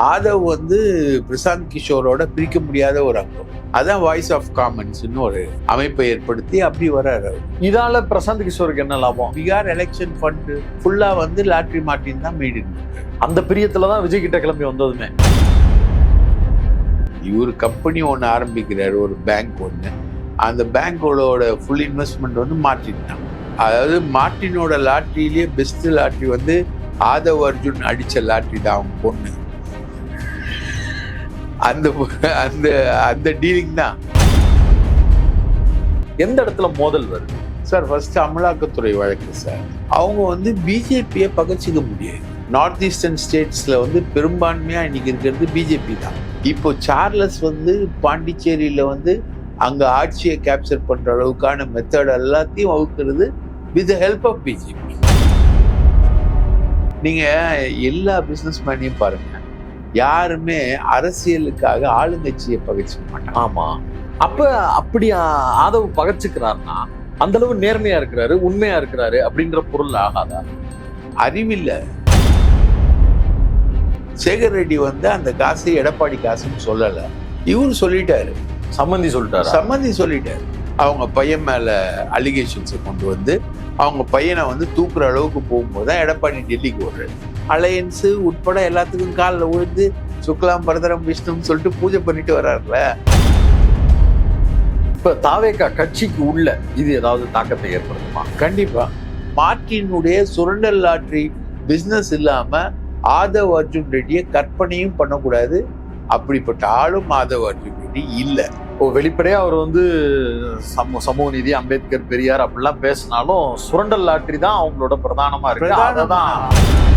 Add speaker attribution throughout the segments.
Speaker 1: ஆதவ் வந்து பிரசாந்த் கிஷோரோட பிரிக்க முடியாத ஒரு அங்கம். அதான் வாய்ஸ் ஆஃப் காமன்ஸ்னு ஒரு அமைப்பை ஏற்படுத்தி அப்படி வர்றாரு.
Speaker 2: இதால பிரசாந்த் கிஷோருக்கு என்ன லாபம்?
Speaker 1: பீகார் எலெக்ஷன் ஃபண்டு ஃபுல்லா வந்து லாட்ரி மார்ட்டின் தான் மெய்டின்
Speaker 2: அந்த பிரியத்துல தான் விஜய் கிட்ட கிளம்பி வந்ததுமே.
Speaker 1: இவர் கம்பெனி ஒன்று ஆரம்பிக்கிறாரு ஒரு பேங்க் ஒன்று அந்த பேங்கோட ஃபுல் இன்வெஸ்ட்மெண்ட் வந்து மார்ட்டின் தான். அதாவது மார்ட்டினோட லாட்ரியிலேயே பெஸ்ட் லாட்ரி வந்து ஆதவ் அர்ஜுன் அடிச்ச லாட்ரி தான் அவன் பொண்ணு. அந்த அந்த அந்த டீலிங் தான்.
Speaker 2: எந்த இடத்துல மோதல் வருது?
Speaker 1: சார் ஃபர்ஸ்ட் அமலாக்கத்துறை வழக்கு சார் அவங்க வந்து பிஜேபியை பகச்சிக்க முடியாது. நார்த் ஈஸ்டர்ன் ஸ்டேட்ஸ்ல வந்து பெரும்பான்மையா இன்னைக்கு இருக்கிறது பிஜேபி தான். இப்போ சார்லஸ் வந்து பாண்டிச்சேரியில வந்து அங்க ஆட்சியை கேப்சர் பண்ற அளவுக்கான மெத்தட் எல்லாத்தையும் வகுக்கிறது வித் ஹெல்ப் ஆஃப் பிஜேபி நீங்க எல்லா பிசினஸ் மேனையும் பாருங்க. யாருமே அரசியலுக்காக ஆளுங்கட்சியை பகைச்சிக்க மாட்டாங்க.
Speaker 2: ஆமா. அப்ப அப்படி ஆதவ் பகச்சுக்கிறாருன்னா அந்த அளவு நேர்மையா இருக்கிறாரு உண்மையா இருக்கிறாரு அப்படின்ற பொருள் ஆகாதா?
Speaker 1: அறிவில்ல. சேகர் ரெட்டி வந்து அந்த காசு எடப்பாடி காசுன்னு சொல்லல. இவரு சொல்லிட்டாரு.
Speaker 2: சம்மந்தி சொல்லிட்டாரு?
Speaker 1: சம்மந்தி சொல்லிட்டாரு. அவங்க பையன் மேல அலிகேஷன்ஸை கொண்டு வந்து அவங்க பையனை வந்து தூக்குற அளவுக்கு போகும்போது தான் எடப்பாடி டெல்லிக்கு வர்றாரு. அலையன்ஸ் உட்பட எல்லாத்துக்கும் காலில் விழுந்து சுக்லாம் பரதரம் விஷ்ணுன்னு சொல்லிட்டு பூஜை பண்ணிட்டு வர்றாருல.
Speaker 2: இப்ப தாவேக்கா கட்சிக்கு உள்ள இது ஏதாவது தாக்கத்தை ஏற்படுத்துமா?
Speaker 1: கண்டிப்பா. மார்ட்டினுடைய சுரண்டல் லாட்ரி பிசினஸ் இல்லாம ஆதவ் அர்ஜுன் ரெட்டியை கற்பனையும் பண்ணக்கூடாது. அப்படிப்பட்ட ஆளும் ஆதவ் அர்ஜுன் ரெட்டி இல்லை.
Speaker 2: இப்போ வெளிப்படையா அவர் வந்து சமூ சமூக நீதி அம்பேத்கர் பெரியார் அப்படிலாம் பேசினாலும் சுரண்டல் லாட்ரி தான் அவங்களோட பிரதானமா இருக்கு.
Speaker 1: பிரதானமா.
Speaker 2: அததான்.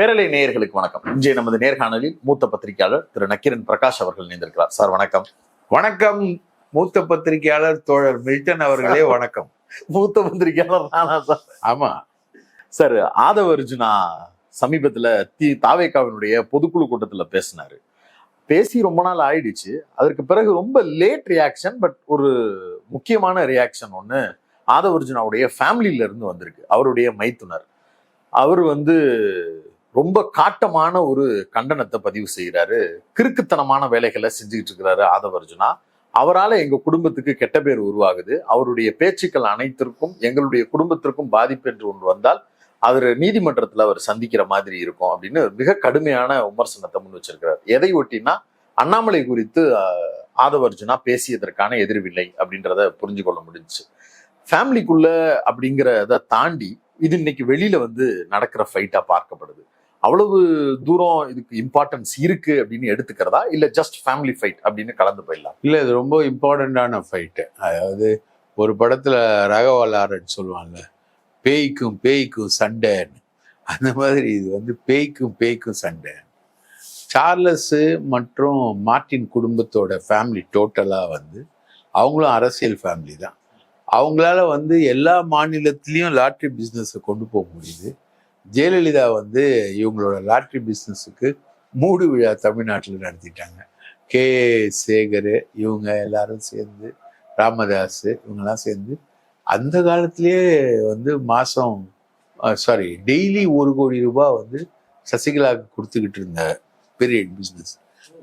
Speaker 2: பேரலை நேயர்களுக்கு வணக்கம். இன்றைய நமது நேர்காணலில் மூத்த பத்திரிகையாளர் திரு நக்கீரன் பிரகாஷ் அவர்கள் இணைந்திருக்கிறார். சார் வணக்கம்.
Speaker 1: வணக்கம். மூத்த பத்திரிகையாளர் தோழர் மில்டன் அவர்களே வணக்கம்.
Speaker 2: மூத்த பத்திரிகையாளர் நானா சார்?
Speaker 1: ஆமா.
Speaker 2: சார் ஆதவ அர்ஜுனா சமீபத்துல தி தாவேக்காவினுடைய பொதுக்குழு கூட்டத்துல பேசினாரு. பேசி ரொம்ப நாள் ஆயிடுச்சு. அதற்கு பிறகு ரொம்ப லேட் ரியாக்ஷன் பட் ஒரு முக்கியமான ரியாக்ஷன் ஒன்று ஆதவ அர்ஜுனாவுடைய ஃபேமிலியில இருந்து வந்திருக்கு. அவருடைய மைத்துனர். அவர் வந்து ரொம்ப காட்டமான ஒரு கண்டனத்தை பதிவு செய்கிறாரு. கிறுக்குத்தனமான வேலைகளை செஞ்சுக்கிட்டு இருக்கிறாரு ஆதவர்ஜுனா அவரால் அவரால எங்க குடும்பத்துக்கு கெட்ட பேர் உருவாகுது. அவருடைய பேச்சுக்கள் அனைத்திற்கும் எங்களுடைய குடும்பத்திற்கும் பாதிப்பு என்று ஒன்று வந்தால் அவர் நீதிமன்றத்துல அவர் சந்திக்கிற மாதிரி இருக்கும் அப்படின்னு மிக கடுமையான விமர்சனத்தை முன் வச்சிருக்கிறார். எதை ஒட்டினா அண்ணாமலை குறித்து ஆதவர்ஜுனா பேசியதற்கான எதிர்வில்லை அப்படின்றத புரிஞ்சு கொள்ள முடிஞ்சுச்சு. ஃபேமிலிக்குள்ள அப்படிங்கிறத தாண்டி இது இன்னைக்கு வெளியில வந்து நடக்கிற ஃபைட்டா பார்க்கப்படுது. அவ்வளவு தூரம் இதுக்கு இம்பார்ட்டன்ஸ் இருக்கு அப்படின்னு எடுத்துக்கிறதா? இல்ல ஜஸ்ட் ஃபேமிலி ஃபைட் அப்படின்னு கலந்து போயிடலாம்?
Speaker 1: இல்ல இது ரொம்ப இம்பார்ட்டண்ட்டான ஃபைட்டு அதாவது ஒரு படத்துல ரகவலாரன் சொல்லுவாங்கல்ல பேய்க்கும் பேய்க்கும் சண்டைன்னு. அந்த மாதிரி இது வந்து பேய்க்கும் பேய்க்கும் சண்டை. சார்லஸ் மற்றும் மார்ட்டின் குடும்பத்தோட ஃபேமிலி டோட்டலாக வந்து அவங்களும் அரசியல் ஃபேமிலி தான். அவங்களால வந்து எல்லா மாநிலத்திலையும் லாட்ரி பிஸ்னஸை கொண்டு போக முடியுது. ஜெயலலிதா வந்து இவங்களோட லாட்ரி பிஸ்னஸுக்கு மூடு விழா தமிழ்நாட்டில் நடத்திட்டாங்க. கே. சேகர் இவங்க எல்லாரும் சேர்ந்து ராமதாஸ் இவங்கெல்லாம் சேர்ந்து அந்த காலத்திலேயே வந்து மாதம் சாரி டெய்லி ஒரு கோடி ரூபாய் வந்து சசிகலாவுக்கு கொடுத்துக்கிட்டு இருந்த பீரியட் பிஸ்னஸ்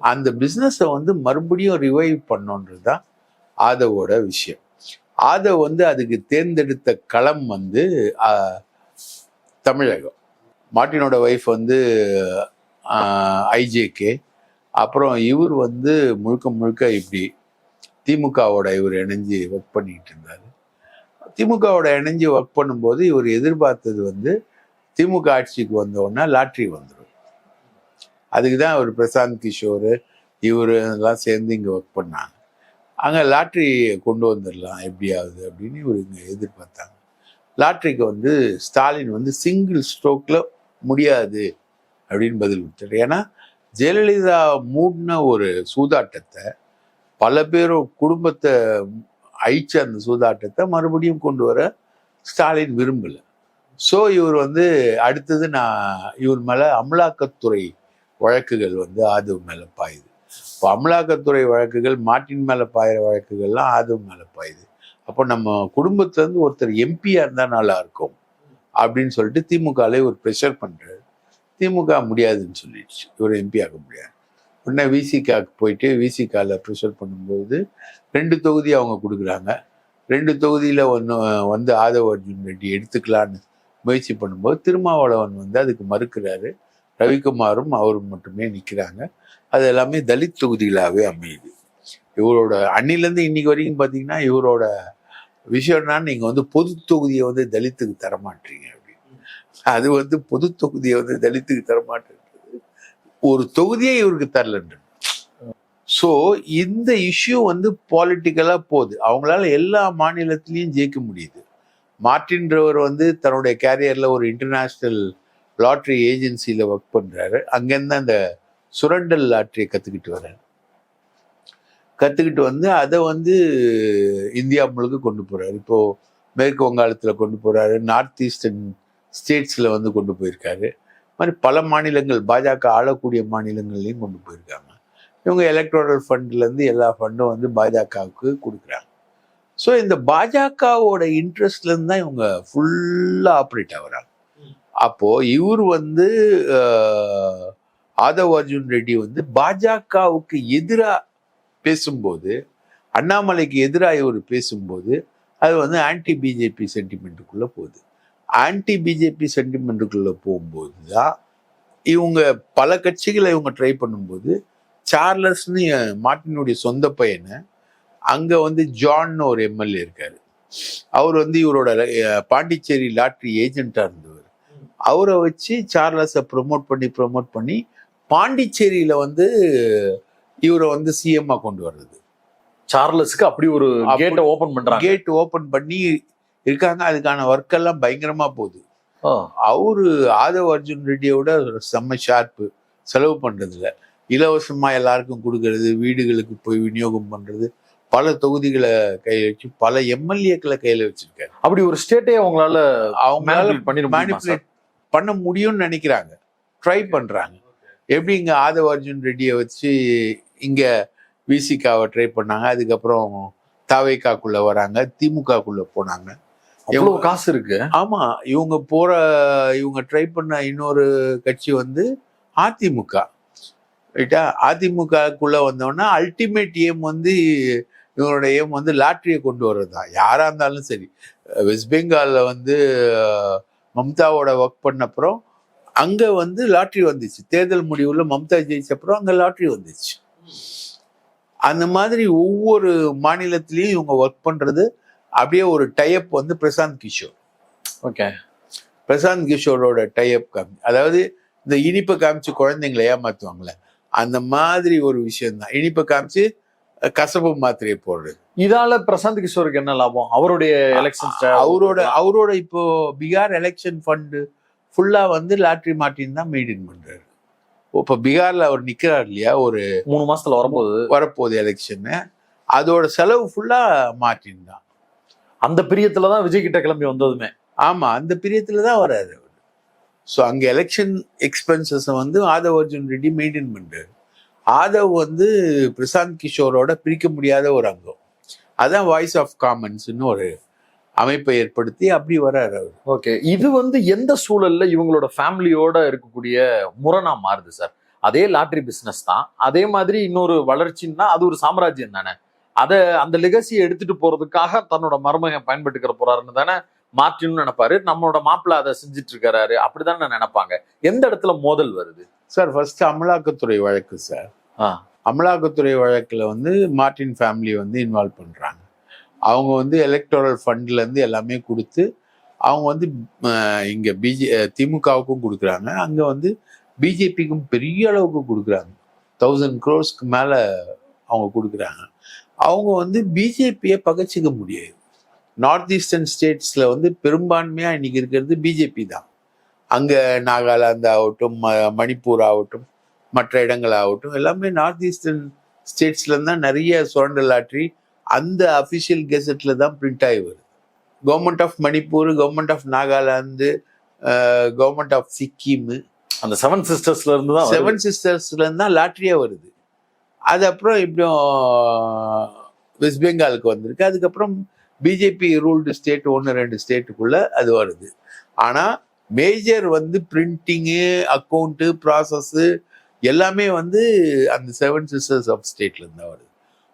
Speaker 1: அந்த பிஸ்னஸை வந்து மறுபடியும் ரிவைவ் பண்ணோன்றது தான் ஆதவோட விஷயம். ஆதவ் வந்து அதுக்கு தேர்ந்தெடுத்த களம் வந்து தமிழகம். மார்ட்டினோட ஒய்ஃப் வந்து ஐஜேகே அப்புறம் இவர் வந்து முழுக்க முழுக்க இப்படி திமுகவோட இவர் இணைஞ்சு ஒர்க் பண்ணிக்கிட்டு இருந்தார். திமுகவோட இணைஞ்சு ஒர்க் பண்ணும்போது இவர் எதிர்பார்த்தது வந்து திமுக ஆட்சிக்கு வந்தோடனே லாட்ரி வந்துடும் அதுக்கு தான் அவர் பிரசாந்த் கிஷோர் இவர் எல்லாம் சேர்ந்து இங்கே ஒர்க் பண்ணாங்க. அங்கே லாட்ரி கொண்டு வந்துடலாம் எப்படியாவது அப்படின்னு இவர் இங்கே எதிர்பார்த்தாங்க. லாட்ரிக்கு வந்து ஸ்டாலின் வந்து சிங்கிள் ஸ்ட்ரோக்கில் முடியாது அப்படின்னு பதில் கொடுத்தாரு ஏன்னா ஜெயலலிதா மூடின ஒரு சூதாட்டத்தை பல பேரும் குடும்பத்தை அழிச்ச அந்த சூதாட்டத்தை மறுபடியும் கொண்டு வர ஸ்டாலின் விரும்பல. ஸோ இவர் வந்து அடுத்தது நான் இவர் மேலே அமலாக்கத்துறை வழக்குகள் வந்து ஆதவ் மேலே பாயுது. இப்போ அமலாக்கத்துறை வழக்குகள் மாட்டின் மேலே பாயிற வழக்குகள்லாம் ஆதவ் மேலே பாயுது. அப்போ நம்ம குடும்பத்துலேருந்து ஒருத்தர் எம்பியாக இருந்தால் நல்லா இருக்கும் அப்படின்னு சொல்லிட்டு திமுகவிலே ஒரு ப்ரெஷர் பண்ணுறாரு திமுக முடியாதுன்னு சொல்லிடுச்சு. இவர் எம்பி ஆக முடியாது. உடனே விசிகாக்கு போயிட்டு விசிகாவில் ப்ரெஷர் பண்ணும்போது ரெண்டு தொகுதி அவங்க கொடுக்குறாங்க. ரெண்டு தொகுதியில் ஒன்று வந்து ஆதவ அர்ஜுன் ரெட்டி எடுத்துக்கலான்னு முயற்சி பண்ணும்போது திருமாவளவன் வந்து அதுக்கு மறுக்கிறாரு. ரவிக்குமாரும் அவரும் மட்டுமே நிற்கிறாங்க அது எல்லாமே தலித் தொகுதிகளாகவே அமையுது. இவரோட அன்னிலேருந்து இன்னைக்கு வரைக்கும் பார்த்தீங்கன்னா இவரோட விஷயம் என்னன்னா நீங்கள் வந்து பொது தொகுதியை வந்து தலித்துக்கு தரமாட்டீங்க அப்படின்னு. அது வந்து பொது தொகுதியை வந்து தலித்துக்கு தரமாட்டேன்றது. ஒரு தொகுதியே இவருக்கு தரலன்றது ஸோ இந்த இஷ்யூ வந்து பாலிட்டிக்கலாக போகுது. அவங்களால எல்லா மாநிலத்திலையும் ஜெயிக்க முடியுது. மார்டின்றவர் வந்து தன்னுடைய கேரியரில் ஒரு இன்டர்நேஷ்னல் லாட்ரி ஏஜென்சியில் ஒர்க் பண்ணுறாரு அங்கேருந்து அந்த சுரண்டல் லாட்ரியை கற்றுக்கிட்டு வர்றாரு. கற்றுக்கிட்டு வந்து அதை வந்து இந்தியா முழுக்க கொண்டு போகிறாரு இப்போது மேற்கு வங்காளத்தில் கொண்டு போகிறாரு நார்த் ஈஸ்டர்ன் ஸ்டேட்ஸில் வந்து கொண்டு போயிருக்காரு. இது மாதிரி பல மாநிலங்கள் பாஜக ஆளக்கூடிய மாநிலங்கள்லையும் கொண்டு போயிருக்காங்க. இவங்க எலக்ட்ரல் ஃபண்ட்லேருந்து எல்லா ஃபண்டும் வந்து பாஜகவுக்கு கொடுக்குறாங்க. ஸோ இந்த பாஜகவோட இன்ட்ரெஸ்ட்லேருந்து தான் இவங்க ஃபுல்லாக ஆப்ரேட் ஆகிறாங்க. அப்போது இவர் வந்து ஆதவ் அர்ஜுன் ரெட்டி வந்து பாஜகவுக்கு எதிராக பேசும்போது அண்ணாமலைக்கு எதிராக இவர் பேசும்போது அது வந்து ஆன்டி பிஜேபி சென்டிமெண்ட்டுக்குள்ளே போகுது. ஆன்டி பிஜேபி சென்டிமெண்ட்டுக்குள்ளே போகும்போது தான் இவங்க பல கட்சிகளை இவங்க ட்ரை பண்ணும்போது சார்லஸ்னு மார்ட்டினுடைய சொந்த பையனை அங்கே வந்து ஜான்னு ஒரு எம்எல்ஏ இருக்கார். அவர் வந்து இவரோட பாண்டிச்சேரி லாட்ரி ஏஜெண்ட்டாக இருந்தவர். அவரை வச்சு சார்லஸை ப்ரொமோட் பண்ணி ப்ரொமோட் பண்ணி பாண்டிச்சேரியில் வந்து இவரை வந்து சிஎம்மா கொண்டு வர்றது.
Speaker 2: சார்லஸ்க்கு அப்படி ஒரு கேட்டை ஓபன் பண்றாங்க.
Speaker 1: கேட் ஓபன் பண்ணி இருக்காங்க. அதுக்கான ஒர்க் எல்லாம் பயங்கரமா போகுது. அவரு ஆதவ் அர்ஜுன் ரெட்டியோட செம்ம ஷார்ப்பு செலவு பண்றதுல இலவசமா எல்லாருக்கும் கொடுக்கறது வீடுகளுக்கு போய் விநியோகம் பண்றது பல தொகுதிகளை கையில வச்சு பல எம்எல்ஏக்களை கையில வச்சிருக்காரு.
Speaker 2: அப்படி ஒரு ஸ்டேட்டே அவங்களால சார்?
Speaker 1: மேனிப்புலேட் பண்ண முடியும்னு நினைக்கிறாங்க. ட்ரை பண்றாங்க. எப்படி இங்க ஆதவ் அர்ஜுன் ரெட்டியை வச்சு இங்க விசிகாவை ட்ரை பண்ணாங்க. அதுக்கப்புறம் தாவேக்காக்குள்ள வராங்க. திமுகக்குள்ள போனாங்க.
Speaker 2: அவ்வளவு காசு இருக்கு.
Speaker 1: ஆமா. இவங்க போற இவங்க ட்ரை பண்ண இன்னொரு கட்சி வந்து அதிமுக. ரைட்டா அதிமுகக்குள்ள வந்தோன்னா அல்டிமேட் ஏம் வந்து இவங்களோட ஏம் வந்து லாட்ரியை கொண்டு வர்றது தான் யாரா இருந்தாலும் சரி. வெஸ்ட் பெங்கால்ல வந்து மம்தாவோட ஒர்க் பண்ண அப்புறம் அங்க வந்து லாட்ரி வந்துச்சு. தேர்தல் முடிவுல மம்தா ஜெயிச்ச அப்புறம் அங்க லாட்ரி வந்துச்சு. அந்த மாதிரி ஒவ்வொரு மாநிலத்திலயும் இவங்க ஒர்க் பண்றது அப்படியே ஒரு டைப் வந்து பிரசாந்த் கிஷோர்.
Speaker 2: ஓகே
Speaker 1: பிரசாந்த் கிஷோரோட டைப் காமி அதாவது இந்த இனிப்பை காமிச்சு குழந்தைங்களை ஏமாத்துவாங்களே அந்த மாதிரி ஒரு விஷயம் தான் இனிப்பை காமிச்சு கசப்பு மாத்திரையை போடுறது.
Speaker 2: இதால பிரசாந்த் கிஷோருக்கு என்ன லாபம்? அவருடைய எலெக்ஷன்
Speaker 1: அவரோட அவரோட இப்போ பீகார் எலெக்ஷன் ஃபண்டு ஃபுல்லா வந்து லாட்ரி மார்ட்டின் தான் மெயின்டைன் பண்றாரு. இப்போ பீகார்ல அவர் நிக்கிறார் இல்லையா? ஒரு
Speaker 2: மூணு மாசத்துல வரப்போகுது
Speaker 1: வரப்போகுது எலெக்ஷன் அதோட செலவு ஃபுல்லா மார்ட்டின் தான்.
Speaker 2: அந்த பிரியத்துல தான் விஜய் கிட்ட கிளம்பி வந்ததுமே.
Speaker 1: ஆமா அந்த பிரியத்துல தான் வராரு அவர். ஸோ அங்க எலெக்ஷன் எக்ஸ்பென்சஸை வந்து ஆதவ் அர்ஜுன் ரெட்டி மெயின்டைன் பண்றாரு. ஆதவ் வந்து பிரசாந்த் கிஷோரோட பிரிக்க முடியாத ஒரு அங்கம். அதான் வாய்ஸ் ஆஃப் காமன்ஸ்னு ஒரு அமைப்பை ஏற்படுத்தி அப்படி வர்றாரு அவர்.
Speaker 2: ஓகே. இது வந்து எந்த சூழல்ல இவங்களோட ஃபேமிலியோட இருக்கக்கூடிய முரணா மாறுது சார்? அதே லாட்ரி பிசினஸ் தான். அதே மாதிரி இன்னொரு வளர்ச்சின்னா அது ஒரு சாம்ராஜ்யம் தானே? அத அந்த லெகசியை எடுத்துட்டு போறதுக்காக தன்னோட மருமகன் பயன்பட்டுக்கிற போறாருன்னு தானே மார்ட்டின்னு நினைப்பாரு. நம்மளோட மாப்பிள்ள அதை செஞ்சுட்டு இருக்காரு அப்படிதானே நினைப்பாங்க. எந்த இடத்துல மோதல் வருது?
Speaker 1: சார் ஃபர்ஸ்ட் அமலாக்கத்துறை வழக்கு சார்.
Speaker 2: ஆ.
Speaker 1: அமலாக்கத்துறை வழக்குல வந்து மார்ட்டின் ஃபேமிலி வந்து இன்வால்வ் பண்றாங்க. அவங்க வந்து எலக்டோரல் ஃபண்ட்லேருந்து எல்லாமே கொடுத்து அவங்க வந்து இங்கே பிஜே திமுகவுக்கும் கொடுக்குறாங்க. அங்கே வந்து பிஜேபிக்கும் பெரிய அளவுக்கு கொடுக்குறாங்க. தௌசண்ட் க்ரோர்ஸ்க்கு மேலே அவங்க கொடுக்குறாங்க. அவங்க வந்து பிஜேபியை பகச்சிக்க முடியாது. நார்த் ஈஸ்டர்ன் ஸ்டேட்ஸில் வந்து பெரும்பான்மையாக இன்னைக்கு இருக்கிறது பிஜேபி தான். அங்கே நாகாலாந்து ஆகட்டும் ம- மணிப்பூர் ஆகட்டும் மற்ற இடங்கள் ஆகட்டும் எல்லாமே நார்த் ஈஸ்டர்ன் ஸ்டேட்ஸ்லேருந்து தான் நிறைய சுரண்டல் ஆற்றி அந்த அஃபிஷியல் கெசட்ல தான் பிரிண்ட் ஆகி வருது. Government of Manipur government of Nagaland government of Sikkim
Speaker 2: அந்த செவன் சிஸ்டர்ஸ்ல இருந்து தான்.
Speaker 1: செவன் சிஸ்டர்ஸ்ல இருந்து தான் லாட்ரியே வருது. அது அப்புறம் இப்படியும் வெஸ்ட் பெங்காலுக்கு வந்திருக்கு. அதுக்கப்புறம் பிஜேபி ரூல்டு ஸ்டேட் ஒன்று ரெண்டு ஸ்டேட்டுக்குள்ள அது வருது. ஆனால் மேஜர் வந்து பிரிண்டிங்கு அக்கௌண்ட்டு ப்ராசஸ்ஸு எல்லாமே வந்து அந்த செவன் சிஸ்டர்ஸ் ஆஃப் ஸ்டேட்லேருந்து தான் வருது.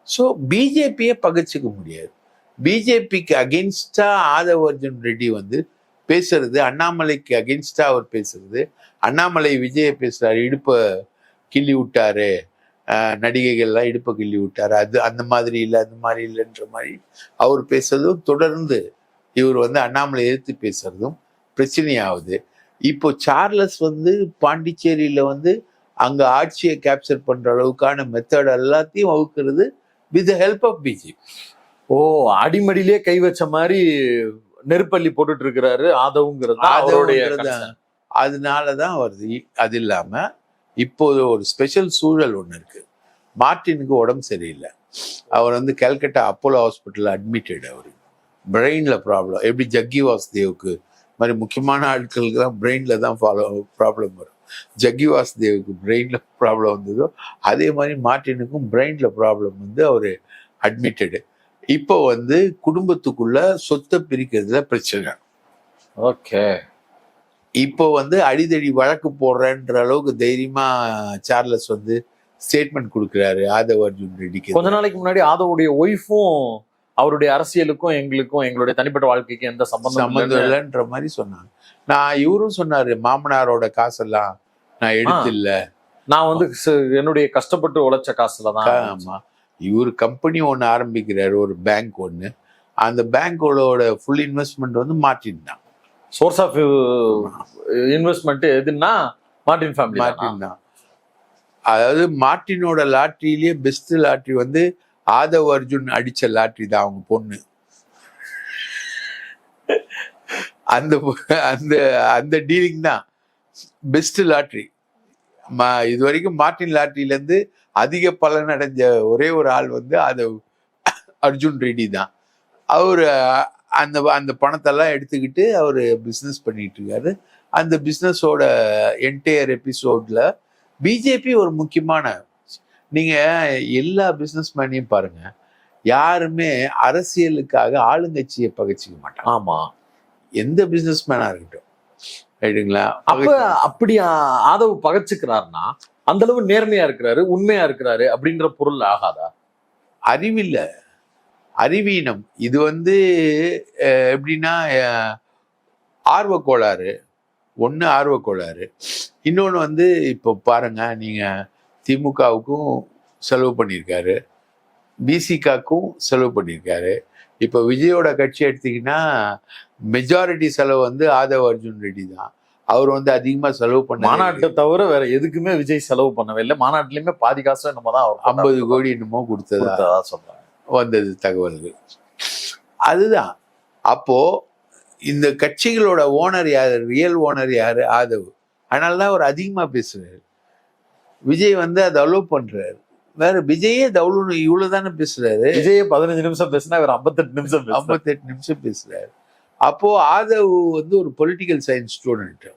Speaker 1: ஸோ பிஜேபியை பகிர்ச்சிக்க முடியாது. பிஜேபிக்கு அகென்ஸ்டா ஆதவ அர்ஜுன் ரெட்டி வந்து பேசுறது அண்ணாமலைக்கு அகென்ஸ்டா அவர் பேசுறது அண்ணாமலை விஜய பேசுறாரு இடுப்பை கிள்ளி விட்டாரு நடிகைகள்லாம் இடுப்பை கிள்ளி விட்டாரு அது அந்த மாதிரி இல்லை அந்த மாதிரி இல்லைன்ற மாதிரி அவர் பேசுறதும் தொடர்ந்து இவர் வந்து அண்ணாமலை எதிர்த்து பேசுறதும் பிரச்சனையாகுது. இப்போ சார்லஸ் வந்து பாண்டிச்சேரியில் வந்து அங்கே ஆட்சியை கேப்சர் பண்ணுற அளவுக்கான மெத்தட் எல்லாத்தையும் வகுக்கிறது வித் ஹெல்ப் ஆஃப் பிஜேபி
Speaker 2: ஓ அடிமடியிலே கை வச்ச மாதிரி நெருப்பள்ளி போட்டுட்டு இருக்கிறாரு ஆதவுங்கிறது அவருடைய
Speaker 1: அதனால தான் வருது. அது இல்லாம இப்போ ஒரு ஸ்பெஷல் சூழல் ஒன்று இருக்கு. மார்ட்டினுக்கு உடம்பு சரியில்லை. அவர் வந்து கல்கட்டா அப்போலோ ஹாஸ்பிட்டல் அட்மிட்டட் அவர். பிரெயின்ல ப்ராப்ளம் எப்படி ஜக்கி வாசுதேவுக்கு மாதிரி முக்கியமான ஆட்களுக்கு தான் பிரெயின்ல தான் ஃபாலோ ப்ராப்ளம் வரும். ஜக்கி வாசுதேவுக்கு பிரெயின்ல ப்ராப்ளம் வந்ததோ அதே மாதிரி மார்ட்டினுக்கும் பிரெயின்ல ப்ராப்ளம் வந்து அவர் அட்மிட்டடு இப்போ வந்து குடும்பத்துக்குள்ள சொத்தை பிரிக்கிறதுல பிரச்சனை.
Speaker 2: ஓகே.
Speaker 1: இப்போ வந்து அடிதடி வழக்கு போடுறேன்ற அளவுக்கு தைரியமா சார்லஸ் வந்து ஸ்டேட்மெண்ட் கொடுக்குறாரு ஆதவ் அர்ஜுன் ரெட்டிக்கு.
Speaker 2: கொஞ்ச நாளைக்கு முன்னாடி ஆதவுடைய ஒய்ஃபும் அவருடைய அரசியலுக்கும் எங்களுக்கும் எங்களுடைய தனிப்பட்ட வாழ்க்கைக்கும் எந்த சம்பந்தம் இல்லைன்னு
Speaker 1: இல்லைன்ற மாதிரி சொன்னாங்க. நான் இவரும் சொன்னாரு மாமனாரோட காசெல்லாம் நான் எடுத்து இல்ல
Speaker 2: நான் வந்து என்னுடைய கஷ்டப்பட்டு உழைச்ச காசுல தான்
Speaker 1: ஆமா. இவர் கம்பெனி ஒன்று ஆரம்பிக்கிறாரு ஒரு பேங்க் ஒன்று அந்த பேங்கோட ஃபுல் இன்வெஸ்ட்மெண்ட் வந்து மார்ட்டின் தான்.
Speaker 2: சோர்ஸ் ஆஃப் இன்வெஸ்ட்மெண்ட் எதுன்னா மார்டின் ஃபேமிலி
Speaker 1: மார்ட்டின் தான். அதாவது மார்ட்டினோட லாட்ரியிலேயே பெஸ்ட் லாட்ரி வந்து ஆதவ் அர்ஜுன் அடிச்ச லாட்ரி தான் அவங்க பொண்ணு. அந்த அந்த அந்த டீலிங் தான் பெஸ்ட் லாட்ரி மா இது வரைக்கும் மார்ட்டின் லாட்ரியிலேருந்து அதிக பலன் அடைஞ்ச ஒரே ஒரு ஆள் வந்து அது அர்ஜுன் ரெட்டி தான். அவர் அந்த அந்த பணத்தெல்லாம் எடுத்துக்கிட்டு அவர் பிஸ்னஸ் பண்ணிட்டு இருக்காரு அந்த பிஸ்னஸோட என்டையர் எபிசோடில் பிஜேபி ஒரு முக்கியமான நீங்கள் எல்லா பிஸ்னஸ் மேனையும் பாருங்கள் யாருமே அரசியலுக்காக ஆளுங்கட்சியை பகச்சிக்க மாட்டாங்க.
Speaker 2: ஆமாம்
Speaker 1: எந்த பிசினஸ் மேனா இருக்கட்டும். ரைட்டுங்களா
Speaker 2: அப்ப அப்படி ஆதவ் பகைச்சுக்கிறாருன்னா அந்த அளவு நேர்மையா இருக்கிறாரு உண்மையா இருக்கிறாரு அப்படின்ற பொருள் ஆகாதா?
Speaker 1: அறிவில்ல. அறிவீனம். இது வந்து எப்படின்னா அஹ், ஆர்வக் கோளாறு ஒன்று ஆர்வக் கோளாறு இன்னொன்று வந்து இப்போ பாருங்க நீங்க திமுகவுக்கும் செலவு பண்ணியிருக்காரு. பிசிகாக்கும் செலவு பண்ணியிருக்காரு. இப்போ விஜயோட கட்சி எடுத்தீங்கன்னா மெஜாரிட்டி செலவு வந்து ஆதவ் அர்ஜுன் ரெட்டி தான். அவர் வந்து அதிகமாக செலவு பண்ண
Speaker 2: மாநாட்டை தவிர வேற எதுக்குமே விஜய் செலவு பண்ணவே இல்லை. மாநாட்டிலயுமே பாதி காசு நம்ம தான் அவர்
Speaker 1: ஐம்பது கோடி என்னமோ கொடுத்ததா?
Speaker 2: கொடுத்ததா சொல்றாங்க
Speaker 1: வந்தது தகவல்கள். அதுதான். அப்போ இந்த கட்சிகளோட ஓனர் யாரு? ரியல் ஓனர் யாரு? ஆதவ். அதனால தான் அவர் அதிகமா பேசுறாரு. விஜய் வந்து அதை அலோவ் பண்றாரு. வேற விஜயே அவ்வளவு இவ்வளவு தானே பேசுறாரு.
Speaker 2: விஜய் பதினஞ்சு நிமிஷம் பேசினா இவர் ஐம்பத்தெட்டு நிமிஷம்.
Speaker 1: ஐம்பத்தெட்டு நிமிஷம் பேசுறாரு. அப்போ ஆதவ் வந்து ஒரு பொலிட்டிக்கல் சயின்ஸ் ஸ்டூடெண்ட்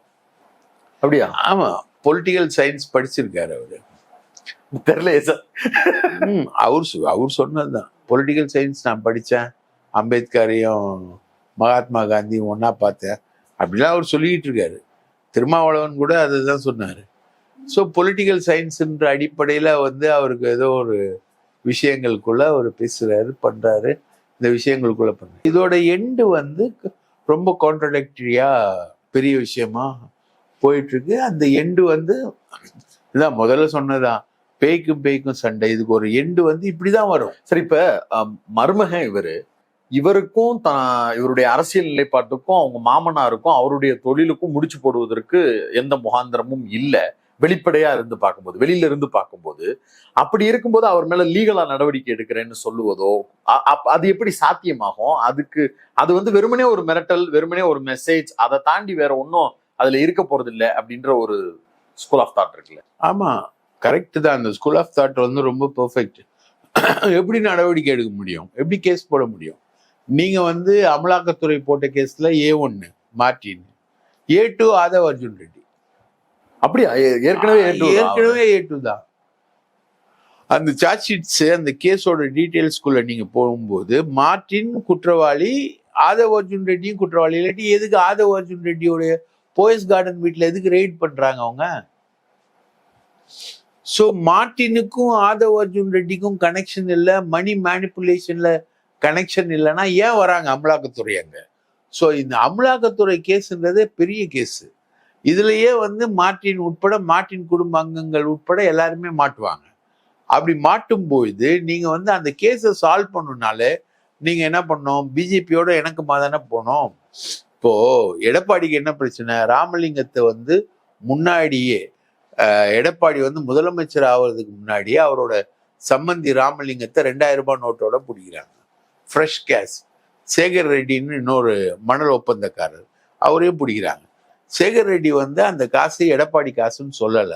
Speaker 2: அப்படியா?
Speaker 1: ஆமா பொலிட்டிக்கல் சயின்ஸ் படிச்சிருக்காரு அவரு.
Speaker 2: தெரியலையே சார்.
Speaker 1: அவர் அவர் சொன்னதுதான். பொலிட்டிக்கல் சயின்ஸ் நான் படித்தேன் அம்பேத்கரையும் மகாத்மா காந்தியும் ஒன்றா பார்த்தேன். அப்படிலாம் அவர் சொல்லிக்கிட்டு இருக்காரு. திருமாவளவன் கூட அதை தான் சொன்னார். ஸோ பொலிட்டிக்கல் சயின்ஸுன்ற அடிப்படையில் வந்து அவருக்கு ஏதோ ஒரு விஷயங்களுக்குள்ள அவர் பேசுகிறாரு பண்ணுறாரு இந்த விஷயங்களுக்குள்ள பண்ண இதோட எண்டு வந்து ரொம்ப கான்ட்ரடக்டரியாக பெரிய விஷயமா போயிட்டுருக்கு. அந்த எண்டு வந்து இதான் முதல்ல சொன்னதான் பேய்க்கும் பேய்க்கும் சண்டை. இதுக்கு ஒரு எண்டு வந்து இப்படிதான் வரும்.
Speaker 2: சரி இப்ப மருமகன் இவரு இவருக்கும் த இவருடைய அரசியல் நிலைப்பாட்டுக்கும் அவங்க மாமனாருக்கும் அவருடைய தொழிலுக்கும் முடிச்சு போடுவதற்கு எந்த முகாந்திரமும் இல்லை. வெளிப்படையா இருந்து பார்க்கும்போது வெளியில இருந்து பார்க்கும்போது அப்படி இருக்கும்போது அவர் மேல லீகலா நடவடிக்கை எடுக்கிறேன்னு சொல்லுவதோ அ- அப்- அது எப்படி சாத்தியமாகும்? அதுக்கு அது வந்து வெறுமனே ஒரு மிரட்டல் வெறுமனே ஒரு மெசேஜ் அதை தாண்டி வேற ஒன்றும் அதுல இருக்க போறது இல்லை அப்படின்ற ஒரு ஸ்கூல் ஆஃப் தாட் இருக்குல்ல.
Speaker 1: ஆமா. கரெக்ட் தான். அந்த ஸ்கூல் ஆஃப் தாட் வந்து ரொம்ப பெர்ஃபெக்ட் எப்படி நடவடிக்கை எடுக்க முடியும்? எப்படி கேஸ் போட முடியும்? நீங்க வந்து அமலாக்கத்துறை போட்ட கேஸ்ல ஏ ஒன்னு Martin. A two Aadhav Arjun Reddy.
Speaker 2: அப்படியா ஏற்கனவே
Speaker 1: ஏற்கனவே ஏ டூ தான். அந்த சார்ஜ் ஷீட்ஸ் அந்த கேஸோட டீட்டெயில்ஸ்குள்ள நீங்க போகும்போது மார்டின் குற்றவாளி ஆதவ் அர்ஜுன் ரெட்டியும் குற்றவாளி. இல்லாட்டி எதுக்கு ஆதவ் அர்ஜுன் ரெட்டியோடைய போயஸ் கார்டன் வீட்டில் எதுக்கு ரெய்ட் பண்றாங்க அவங்க? ஸோ மார்டினுக்கும் ஆதவ் அர்ஜுன் ரெட்டிக்கும் கனெக்ஷன் இல்லை மணி மேனிப்புலேஷன்ல கனெக்ஷன் இல்லைன்னா ஏன் வராங்க அமலாக்கத்துறை அங்க? ஸோ இந்த அமலாக்கத்துறை கேஸ்ன்றதே பெரிய கேஸ் இதுலயே வந்து மார்ட்டின் உட்பட மார்ட்டின் குடும்ப அங்கங்கள் உட்பட எல்லாருமே மாட்டுவாங்க. அப்படி மாட்டும் பொழுது நீங்க வந்து அந்த கேஸை சால்வ் பண்ணுனாலே நீங்க என்ன பண்ணோம் பிஜேபியோட இணக்கமா தானே போனோம். இப்போ எடப்பாடிக்கு என்ன பிரச்சனை? ராமலிங்கத்தை வந்து முன்னாடியே எடப்பாடி வந்து முதலமைச்சர் ஆகிறதுக்கு முன்னாடியே அவரோட சம்மந்தி ராமலிங்கத்தை ரெண்டாயிரம் ரூபாய் நோட்டோட பிடிக்கிறாங்க. ஃப்ரெஷ் கேஷ் சேகர் ரெட்டின்னு இன்னொரு மணல் ஒப்பந்தக்காரர். அவரையும் பிடிக்கிறாங்க. சேகர் ரெட்டி வந்து அந்த காசு எடப்பாடி காசுன்னு சொல்லல.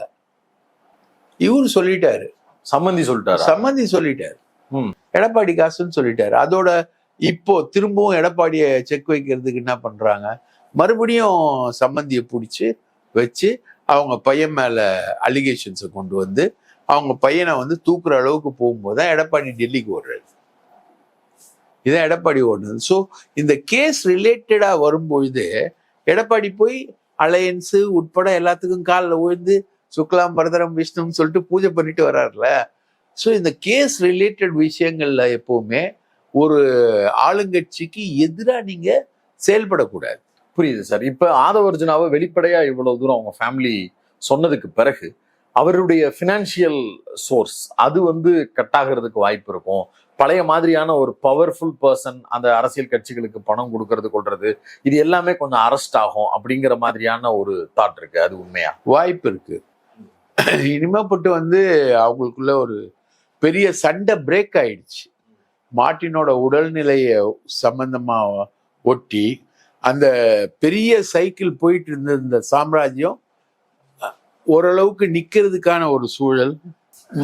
Speaker 1: இவரு சொல்லிட்டாரு.
Speaker 2: சம்மந்தி சொல்லிட்டாரா?
Speaker 1: சம்மந்தி சொல்லிட்டாரு. எடப்பாடி காசுன்னு சொல்லிட்டாரு. அதோட இப்போ திரும்பவும் எடப்பாடியை செக் வைக்கிறதுக்கு என்ன பண்றாங்க? மறுபடியும் சம்மந்தியை பிடிச்சி வச்சு அவங்க பையன் மேல அலிகேஷன்ஸை கொண்டு வந்து அவங்க பையனை வந்து தூக்குற அளவுக்கு போகும்போது தான் எடப்பாடி டெல்லிக்கு ஓடுறாரு. இதான் எடப்பாடி ஓடுனது. ஸோ இந்த கேஸ் ரிலேட்டடா வரும்பொழுது எடப்பாடி போய் அலையன்ஸு உட்பட எல்லாத்துக்கும் காலில் விழுந்து சுக்லாம் பரதரம் விஷ்ணுன்னு சொல்லிட்டு பூஜை பண்ணிட்டு வர்றாருல ஸோ இந்த கேஸ் ரிலேட்டட் விஷயங்கள்ல எப்பவுமே ஒரு ஆளுங்கட்சிக்கு எதிராக நீங்க செயல்படக்கூடாது.
Speaker 2: புரியுது சார். இப்போ ஆதவர்ஜுனாவை வெளிப்படையா இவ்வளவு தூரம் அவங்க ஃபேமிலி சொன்னதுக்கு பிறகு அவருடைய ஃபினான்ஷியல் சோர்ஸ் அது வந்து கட் ஆகிறதுக்கு வாய்ப்பு இருக்கும். பழைய மாதிரியான ஒரு பவர்ஃபுல் பர்சன் அந்த அரசியல் கட்சிகளுக்கு பணம் கொடுக்கறது கொள்றது இது எல்லாமே கொஞ்சம் அரெஸ்ட் ஆகும் அப்படிங்கிற மாதிரியான ஒரு தாட் இருக்கு. அது உண்மையா?
Speaker 1: வாய்ப்பு இருக்கு. இனிமேப்பட்டு வந்து அவங்களுக்குள்ள ஒரு பெரிய சண்டை பிரேக் ஆயிடுச்சு. மார்ட்டினோட உடல்நிலையை சம்பந்தமாக ஒட்டி அந்த பெரிய சைக்கிள் போயிட்டு இருந்த இந்த சாம்ராஜ்யம் ஓரளவுக்கு நிற்கிறதுக்கான ஒரு சூழல்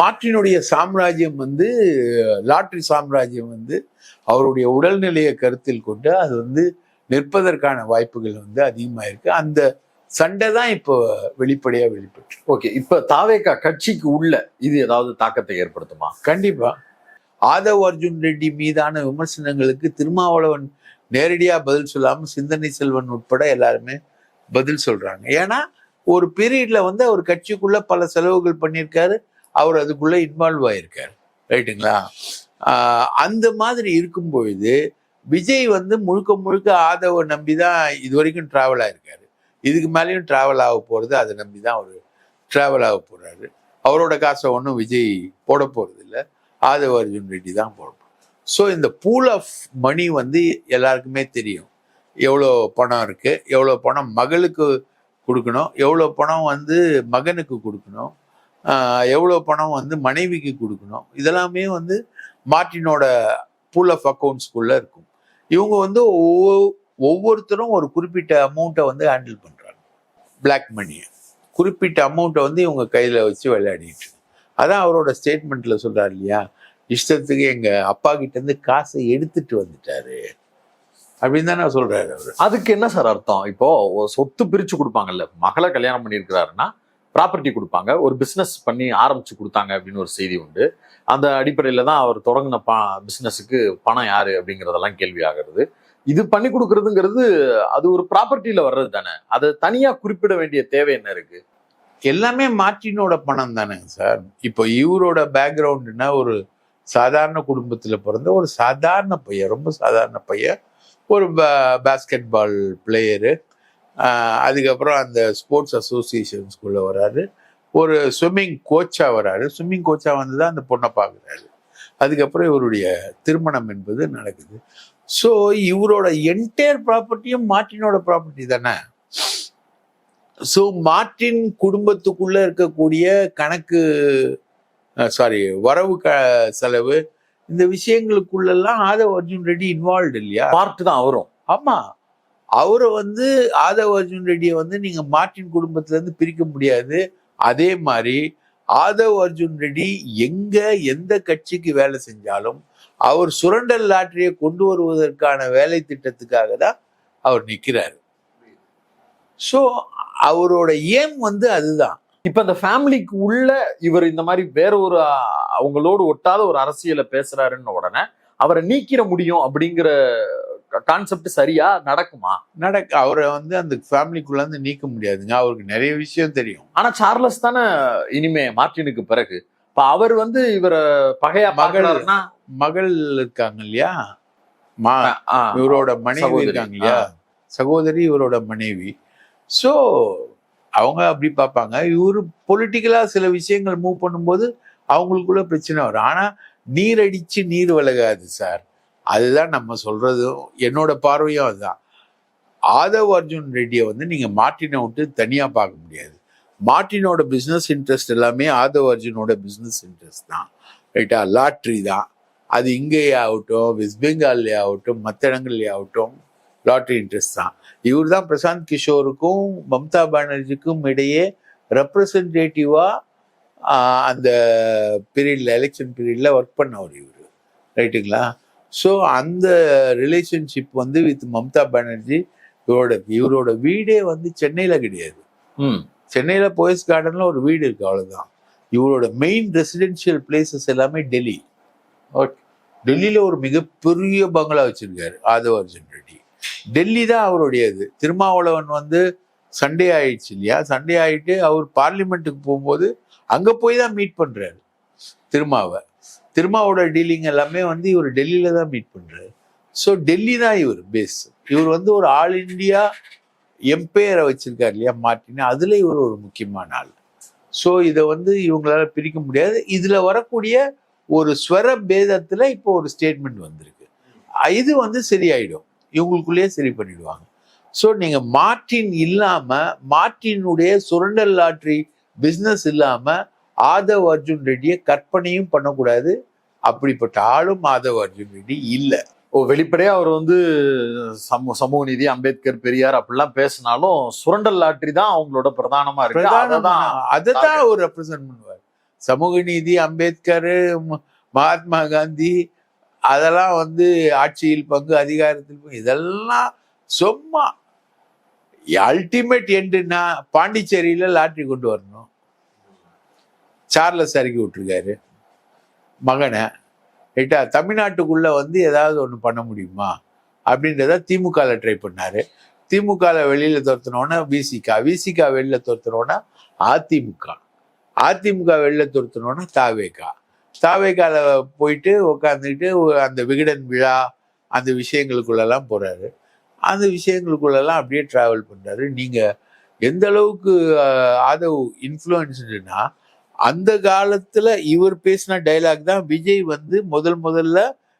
Speaker 1: மார்ட்டினுடைய சாம்ராஜ்யம் வந்து லாட்ரி சாம்ராஜ்யம் வந்து அவருடைய உடல்நிலையை கருத்தில் கொண்டு அது வந்து நிற்பதற்கான வாய்ப்புகள் வந்து அதிகமாக இருக்கு அந்த சண்டை தான் இப்போ வெளிப்படையா வெளிப்பட்டு
Speaker 2: ஓகே இப்ப தாவேகா கட்சிக்கு உள்ள இது ஏதாவது தாக்கத்தை ஏற்படுத்துமா?
Speaker 1: கண்டிப்பா. ஆதவ் அர்ஜுன் ரெட்டி மீதான விமர்சனங்களுக்கு திருமாவளவன் நேரடியா பதில் சொல்லாம சிந்தனை செல்வன் உட்பட எல்லாருமே பதில் சொல்றாங்க. ஏன்னா ஒரு பீரியட்ல வந்து அவர் கட்சிக்குள்ள பல செலவுகள் பண்ணியிருக்காரு. அவர் அதுக்குள்ளே இன்வால்வ் ஆகியிருக்கார் ரைட்டுங்களா அந்த மாதிரி இருக்கும் பொழுது விஜய் வந்து முழுக்க முழுக்க ஆதவ நம்பி தான் இது வரைக்கும் ட்ராவல் ஆயிருக்காரு. இதுக்கு மேலேயும் ட்ராவல் ஆக போகிறது அதை நம்பி தான் அவர் ட்ராவல் ஆக போகிறாரு அவரோட காசை ஒன்றும் விஜய் போட போகிறது இல்லை. ஆதவ அர்ஜுன் ரெட்டி தான் போட ஸோ இந்த பூல் ஆஃப் மணி வந்து எல்லாருக்குமே தெரியும். எவ்வளோ பணம் இருக்குது எவ்வளோ பணம் மகளுக்கு கொடுக்கணும் எவ்வளோ பணம் வந்து மகனுக்கு கொடுக்கணும். எவ்வளோ பணம் வந்து மனைவிக்கு கொடுக்கணும்? இதெல்லாமே வந்து மார்ட்டினோட பூல் ஆஃப் அக்கௌண்ட்ஸ்குள்ளே இருக்கும். இவங்க வந்து ஒவ்வொ- ஒவ்வொருத்தரும் ஒரு குறிப்பிட்ட அமௌண்ட்டை வந்து ஹேண்டில் பண்ணுறாங்க பிளாக் மணியை குறிப்பிட்ட அமௌண்ட்டை வந்து இவங்க கையில் வச்சு விளையாடிட்டு அதான் அவரோட ஸ்டேட்மெண்ட்டில் சொல்கிறார் இல்லையா? இஷ்டத்துக்கு எங்கள் அப்பா கிட்டேருந்து காசை எடுத்துட்டு வந்துட்டாரு. அப்படின்னு தானே சொல்கிறாரு அவர்.
Speaker 2: அதுக்கு என்ன சார் அர்த்தம்? இப்போ சொத்து பிரித்து கொடுப்பாங்கல்ல. மகளை கல்யாணம் பண்ணியிருக்கிறாருன்னா ப்ராப்பர்ட்டி கொடுப்பாங்க. ஒரு பிஸ்னஸ் பண்ணி ஆரம்பிச்சு கொடுத்தாங்க அப்படின்னு ஒரு செய்தி உண்டு. அந்த அடிப்படையில் தான் அவர் தொடங்கின ப பிஸ்னஸுக்கு பணம் யாரு அப்படிங்கிறதெல்லாம் கேள்வி ஆகிறது. இது பண்ணி கொடுக்கறதுங்கிறது அது ஒரு ப்ராப்பர்ட்டியில் வர்றது தானே. அதை தனியாக குறிப்பிட வேண்டிய தேவை என்ன இருக்கு?
Speaker 1: எல்லாமே மார்ட்டினோட பணம் தானேங்க சார். இப்போ இவரோட பேக்ரவுண்டுனா ஒரு சாதாரண குடும்பத்தில் பிறந்த ஒரு சாதாரண பையன் ரொம்ப சாதாரண பையன். ஒரு பேஸ்கெட் பால் பிளேயரு அதுக்கப்புறம் அந்த ஸ்போர்ட்ஸ் அசோசியேஷன்ஸ்குள்ள வராரு. ஒரு ஸ்விம்மிங் கோச்சா வராரு. ஸ்விம்மிங் கோச்சா வந்து தான் அந்த பொண்ணை பார்க்குறாரு. அதுக்கப்புறம் இவருடைய திருமணம் என்பது நடக்குது. ஸோ இவரோட என்டையர் ப்ராப்பர்ட்டியும் மார்ட்டினோட ப்ராப்பர்ட்டி தானே? ஸோ மார்ட்டின் குடும்பத்துக்குள்ள இருக்கக்கூடிய கணக்கு சாரி வரவு க செலவு இந்த விஷயங்களுக்குள்ளெல்லாம் ஆதவ் அர்ஜுன் ரெட்டி இன்வால்வ்டு இல்லையா?
Speaker 2: பார்ட் தான் அவரும்
Speaker 1: ஆமா. அவரை வந்து ஆதவ் அர்ஜுன் ரெட்டியை வந்து நீங்க மார்ட்டின் குடும்பத்துல இருந்து பிரிக்க முடியாது. அதே மாதிரி ஆதவ் அர்ஜுன் ரெட்டி எங்க எந்த கட்சிக்கு வேலை செஞ்சாலும் அவர் சுரண்டல் லாட்டரியை கொண்டு வருவதற்கான வேலை திட்டத்துக்காக தான் அவர் நிக்கிறாரு. ஸோ அவரோட ஏம் வந்து அதுதான்.
Speaker 2: இப்ப அந்த ஃபேமிலிக்கு உள்ள இவர் இந்த மாதிரி வேற ஒரு அவங்களோடு ஒட்டாத ஒரு அரசியலை பேசுறாருன்னு உடனே அவரை நீக்கிட முடியும் அப்படிங்கிற கான்செப்ட் சரியா நடக்குமா?
Speaker 1: நடக்க அவரை வந்து அந்த ஃபேமிலிக்குள்ள இருந்து நீக்க முடியாதுங்க. அவருக்கு நிறைய விஷயம் தெரியும்.
Speaker 2: ஆனா சார்லஸ் தானே இனிமே மார்டினுக்கு பிறகு. இப்ப அவர் வந்து இவரை பகையா
Speaker 1: மகள். மகள் இருக்காங்க இல்லையா? மா இவரோட மனைவி. இருக்காங்க இல்லையா? சகோதரி இவரோட மனைவி. ஸோ அவங்க அப்படி பார்ப்பாங்க. இவரு பொலிட்டிக்கலா சில விஷயங்கள் மூவ் பண்ணும்போது அவங்களுக்குள்ள பிரச்சனை வரும். ஆனா நீர் அடிச்சு நீர் விலகாது சார் அதுதான் நம்ம சொல்றதும் என்னோட பார்வையும் அதுதான். ஆதவ் அர்ஜுன் ரெட்டியை வந்து நீங்க மார்ட்டினை விட்டு தனியா பார்க்க முடியாது. மார்ட்டினோட பிஸ்னஸ் இன்ட்ரெஸ்ட் எல்லாமே ஆதவ் அர்ஜுனோட பிஸ்னஸ் இன்ட்ரெஸ்ட் தான். ரைட்டா லாட்ரி தான். அது இங்கேயே ஆகட்டும் வெஸ்ட் பெங்கால்லே ஆகட்டும் மற்ற இடங்கள்லயே ஆகட்டும் லாட்ரி இன்ட்ரெஸ்ட் தான். இவர் தான் பிரசாந்த் கிஷோருக்கும் மம்தா பானர்ஜிக்கும் இடையே ரெப்ரசன்டேட்டிவாக அந்த பீரியடில் எலெக்ஷன் பீரியடில் ஒர்க் பண்ணவர் இவர். ரைட்டுங்களா ஸோ அந்த ரிலேஷன்ஷிப் வந்து வித் மம்தா பானர்ஜி இவரோட இவரோட வீடே வந்து சென்னையில கிடையாது.
Speaker 2: ம்.
Speaker 1: சென்னையில போயஸ் கார்டன்ல ஒரு வீடு இருக்கு அவ்வளவுதான். இவரோட மெயின் ரெசிடென்ஷியல் பிளேசஸ் எல்லாமே டெல்லி.
Speaker 2: ஓகே
Speaker 1: டெல்லியில ஒரு மிகப்பெரிய பங்களா வச்சிருக்காரு ஆதவ் அர்ஜுன் ரெட்டி டெல்லி தான் அவருடையது. திருமாவளவன் வந்து சண்டே ஆயிடுச்சு இல்லையா? சண்டே ஆயிட்டு அவர் பார்லிமெண்ட்டுக்கு போகும்போது அங்க போய் தான் மீட் பண்றாரு திருமாவை. திருமாவோட டீலிங் எல்லாமே வந்து இவர் டெல்லியில தான் மீட் பண்ணுறாரு ஸோ டெல்லி தான் இவர் பேஸ் இவர் வந்து ஒரு ஆல் இந்தியா எம்பையரை வச்சிருக்காரு இல்லையா மார்ட்டின் அதில் இவர் ஒரு முக்கியமான ஆள். ஸோ இதை வந்து இவங்களால பிரிக்க முடியாது. இதில் வரக்கூடிய ஒரு ஸ்வர பேதத்தில் இப்போ ஒரு ஸ்டேட்மெண்ட் வந்திருக்கு. இது வந்து சரியாயிடும். இவங்களுக்குள்ளேயே சரி பண்ணிடுவாங்க. ஸோ நீங்கள் மார்ட்டின் இல்லாமல் மார்ட்டினுடைய சுரண்டல் லாட்ரி பிஸ்னஸ் இல்லாமல் ஆதவ் அர்ஜுன் ரெட்டியை கற்பனையும் பண்ணக்கூடாது. அப்படிப்பட்ட ஆளும் ஆதவ் அர்ஜுன் ரெட்டி இல்லை.
Speaker 2: ஓ வெளிப்படையா அவர் வந்து சமூக சமூக நீதி அம்பேத்கர் பெரியார் அப்படிலாம் பேசினாலும் சுரண்டல் லாட்ரி தான் அவங்களோட பிரதானமா இருக்கு. அததான்
Speaker 1: அதைத்தான் அவர் ரெப்ரசன்ட் பண்ணுவார். சமூக நீதி அம்பேத்கர் மகாத்மா காந்தி அதெல்லாம் வந்து ஆட்சியில் பங்கு அதிகாரத்தில் பங்கு இதெல்லாம் சும்மா அல்டிமேட் எண்டுனா பாண்டிச்சேரியில லாட்ரி கொண்டு வரணும். சார்லஸ் இறக்கி விட்டுருக்காரு. மகனை. ரைட்டா? தமிழ்நாட்டுக்குள்ள வந்து ஏதாவது ஒன்று பண்ண முடியுமா? அப்படின்றத திமுகவில் ட்ரை பண்ணார். திமுகவில் வெளியில் துரத்தினோன்னா விசிகா. விசிகா வெளியில் துரத்தினோன்னா அதிமுக. அதிமுக வெளியில் துரத்தினோன்னா தாவேகா. தாவேகால போயிட்டு உட்காந்துக்கிட்டு அந்த விகடன் விழா அந்த விஷயங்களுக்குள்ளெல்லாம் போகிறாரு அந்த விஷயங்களுக்குள்ளெல்லாம் அப்படியே ட்ராவல் பண்ணுறாரு நீங்கள் எந்த அளவுக்கு ஆதவ் இன்ஃப்ளூயன்ஸ்னா அந்த காலத்துல இவர் பேசின டைலாக் தான் விஜய் வந்து முதல் முதல்ல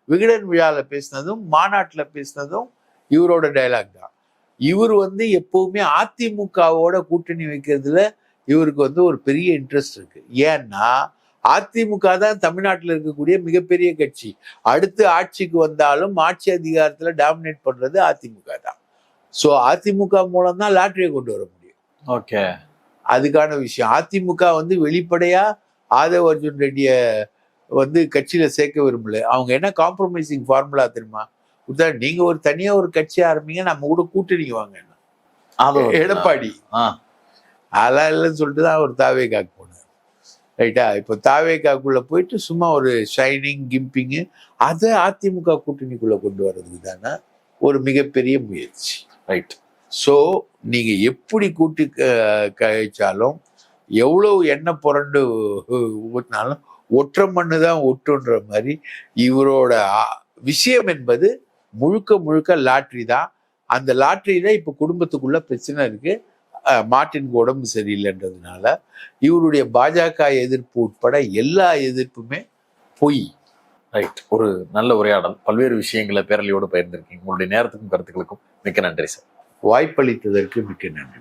Speaker 1: விகடன் விழால பேசினதும் மாநாட்டில் பேசினதும் இவரோட டைலாக் தான். இவர் வந்து எப்பவுமே அதிமுகவோட கூட்டணி வைக்கிறதுல இவருக்கு வந்து ஒரு பெரிய இன்ட்ரெஸ்ட் இருக்கு. ஏன்னா அதிமுக தான் தமிழ்நாட்டில் இருக்கக்கூடிய மிகப்பெரிய கட்சி. அடுத்து ஆட்சிக்கு வந்தாலும் ஆட்சி அதிகாரத்துல டாமினேட் பண்றது அதிமுக தான். ஸோ அதிமுக மூலம் தான் லாட்டரியை கொண்டு வர முடியும்.
Speaker 2: ஓகே
Speaker 1: அதுக்கான விஷயம். அதிமுக வந்து வெளிப்படையா ஆதவ் அர்ஜுன் ரெட்டிய வந்து கட்சியில சேர்க்க விரும்பல. அவங்க என்ன காம்ப்ரமைசிங் ஃபார்முலா தெரியுமா? உதாரணம் நீங்க ஒரு தனியா ஒரு கட்சி ஆரம்பிங்க நம்ம கூட கூட்டணிக்கு வாங்க எடப்பாடி.
Speaker 2: ஆ.
Speaker 1: அதெல்லாம் இல்லைன்னு சொல்லிட்டு தான் அவர் தாவேகாக்கு போனார். ரைட்டா? இப்போ தாவேகாக்குள்ள போயிட்டு சும்மா ஒரு ஷைனிங் கிம்பிங்கு அதை அதிமுக கூட்டணிக்குள்ள கொண்டு வர்றதுக்கு தானே ஒரு மிகப்பெரிய முயற்சி.
Speaker 2: ரைட்.
Speaker 1: ஸோ நீங்கள் எப்படி கூட்டி க- கழிச்சாலும் எவ்வளோ எண்ணெய் புரண்டு ஊற்றினாலும் ஒற்றை மண்ணு தான் ஒட்டுன்ற மாதிரி இவரோட விஷயம் என்பது முழுக்க முழுக்க லாட்ரி தான். அந்த லாட்ரியில் இப்போ குடும்பத்துக்குள்ள பிரச்சனை இருக்குது மாட்டின் உடம்பு சரியில்லைன்றதுனால இவருடைய பாஜக எதிர்ப்பு உட்பட எல்லா எதிர்ப்புமே பொய்.
Speaker 2: ரைட் ஒரு நல்ல உரையாடல். பல்வேறு விஷயங்களை பேரலையோடு பகிர்ந்திருக்கீங்க. உங்களுடைய நேரத்துக்கும் கருத்துக்களுக்கும் மிக்க நன்றி சார்.
Speaker 1: வாய்ப்பளித்ததற்கு மிக்க நன்றி.